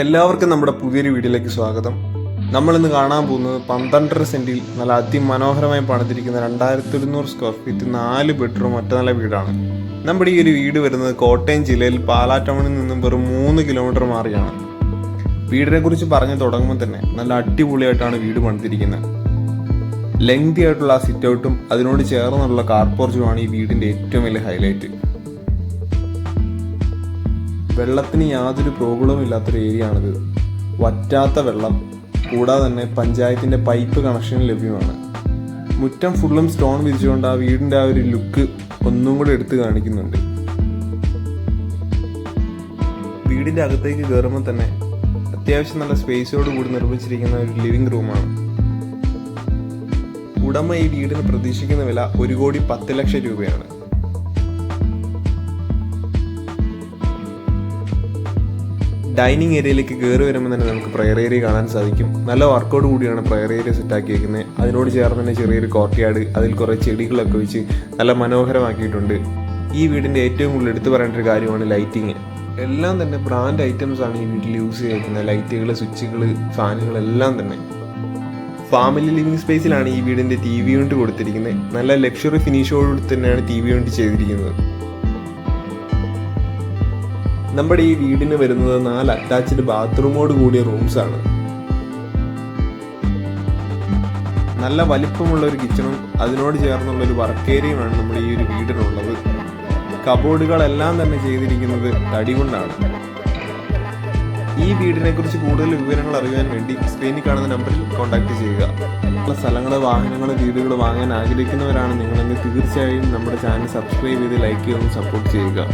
എല്ലാവർക്കും നമ്മുടെ പുതിയൊരു വീഡിയോയിലേക്ക് സ്വാഗതം. നമ്മൾ ഇന്ന് കാണാൻ പോകുന്നത് പന്ത്രണ്ടര സെന്റിൽ നല്ല അതിമനോഹരമായി പണിതിരിക്കുന്ന രണ്ടായിരത്തി ഒരുന്നൂറ് സ്ക്വയർ ഫീറ്റ് നാല് ബെഡ്റൂം ഒറ്റ നല്ല വീടാണ്. നമ്മുടെ ഈ ഒരു വീട് വരുന്നത് കോട്ടയം ജില്ലയിൽ പാലാറ്റമണിൽ നിന്നും വെറും മൂന്ന് കിലോമീറ്റർ മാറിയാണ്. വീടിനെ കുറിച്ച് പറഞ്ഞു തുടങ്ങുമ്പോൾ തന്നെ നല്ല അടിപൊളിയായിട്ടാണ് വീട് പണിതിരിക്കുന്നത്. ലെങ്തി ആയിട്ടുള്ള ആ സിറ്റ് ഔട്ടും അതിനോട് ചേർന്നുള്ള കാർ ഈ വീടിന്റെ ഏറ്റവും വലിയ ഹൈലൈറ്റ് വെള്ളത്തിന് യാതൊരു പ്രോബ്ലവും ഇല്ലാത്തൊരു ഏരിയ ആണിത് വറ്റാത്ത വെള്ളം കൂടാതെ തന്നെ പഞ്ചായത്തിന്റെ പൈപ്പ് കണക്ഷൻ ലഭ്യമാണ്. മുറ്റം ഫുള്ളും സ്റ്റോൺ വിരിച്ചുകൊണ്ട് ആ വീടിന്റെ ആ ഒരു ലുക്ക് ഒന്നും കൂടെ എടുത്തു കാണിക്കുന്നുണ്ട്. വീടിന്റെ അകത്തേക്ക് കയറുമ്പോൾ തന്നെ അത്യാവശ്യം നല്ല സ്പേസോട് കൂടി നിർമ്മിച്ചിരിക്കുന്ന ഒരു ലിവിംഗ് റൂമാണ്. ഉടമ ഈ വീടിന് പ്രതീക്ഷിക്കുന്ന വില ഒരു കോടി പത്ത് ലക്ഷം രൂപയാണ്. ഡൈനിങ് ഏരിയയിലേക്ക് കയറി വരുമ്പോൾ തന്നെ നമുക്ക് പ്രയർ ഏരിയ കാണാൻ സാധിക്കും. നല്ല വർക്കൗട്ട് കൂടിയാണ് പ്രയർ ഏരിയ സെറ്റാക്കി വെക്കുന്നത് അതിനോട് ചേർന്ന് തന്നെ ചെറിയൊരു കോർട്ട്യാർഡ് അതിൽ കുറേ ചെടികളൊക്കെ വെച്ച് നല്ല മനോഹരമാക്കിയിട്ടുണ്ട്. ഈ വീടിന്റെ ഏറ്റവും കൂടുതൽ എടുത്തു പറയേണ്ട ഒരു കാര്യമാണ് ലൈറ്റിങ് എല്ലാം തന്നെ ബ്രാൻഡ് ഐറ്റംസ് ആണ് ഈ വീട്ടിൽ യൂസ് ചെയ്തിരിക്കുന്നത്. ലൈറ്റുകൾ സ്വിച്ചുകൾ ഫാനുകൾ എല്ലാം തന്നെ. ഫാമിലി ലിവിംഗ് സ്പേസിലാണ് ഈ വീടിന്റെ ടി വി യൂണിറ്റ് കൊടുത്തിരിക്കുന്നത് നല്ല ലക്ഷറി ഫിനിഷോടുകൂടി തന്നെയാണ് ടി വി യൂണിറ്റ് ചെയ്തിരിക്കുന്നത്. നമ്മുടെ ഈ വീടിന് വരുന്നത് നാല് അറ്റാച്ച്ഡ് ബാത്റൂമോട് കൂടിയ റൂംസ് ആണ്. നല്ല വലിപ്പമുള്ള ഒരു കിച്ചണും അതിനോട് ചേർന്നുള്ള ഒരു വർക്ക് ഏരിയയുമാണ് നമ്മുടെ ഈ ഒരു വീടിനുള്ളത്. കബോർഡുകളെല്ലാം തന്നെ ചെയ്തിരിക്കുന്നത് തടി കൊണ്ടാണ്. ഈ വീടിനെ കുറിച്ച് കൂടുതൽ വിവരങ്ങൾ അറിയാൻ വേണ്ടി സ്ക്രീനിൽ കാണുന്ന നമ്പറിൽ കോൺടാക്ട് ചെയ്യുക. ഉള്ള സ്ഥലങ്ങൾ വാഹനങ്ങൾ വീടുകൾ വാങ്ങാൻ ആഗ്രഹിക്കുന്നവരാണ് നിങ്ങളെങ്കിൽ തീർച്ചയായും നമ്മുടെ ചാനൽ സബ്സ്ക്രൈബ് ചെയ്ത് ലൈക്ക് ചെയ്തൊന്ന് സപ്പോർട്ട് ചെയ്യുക.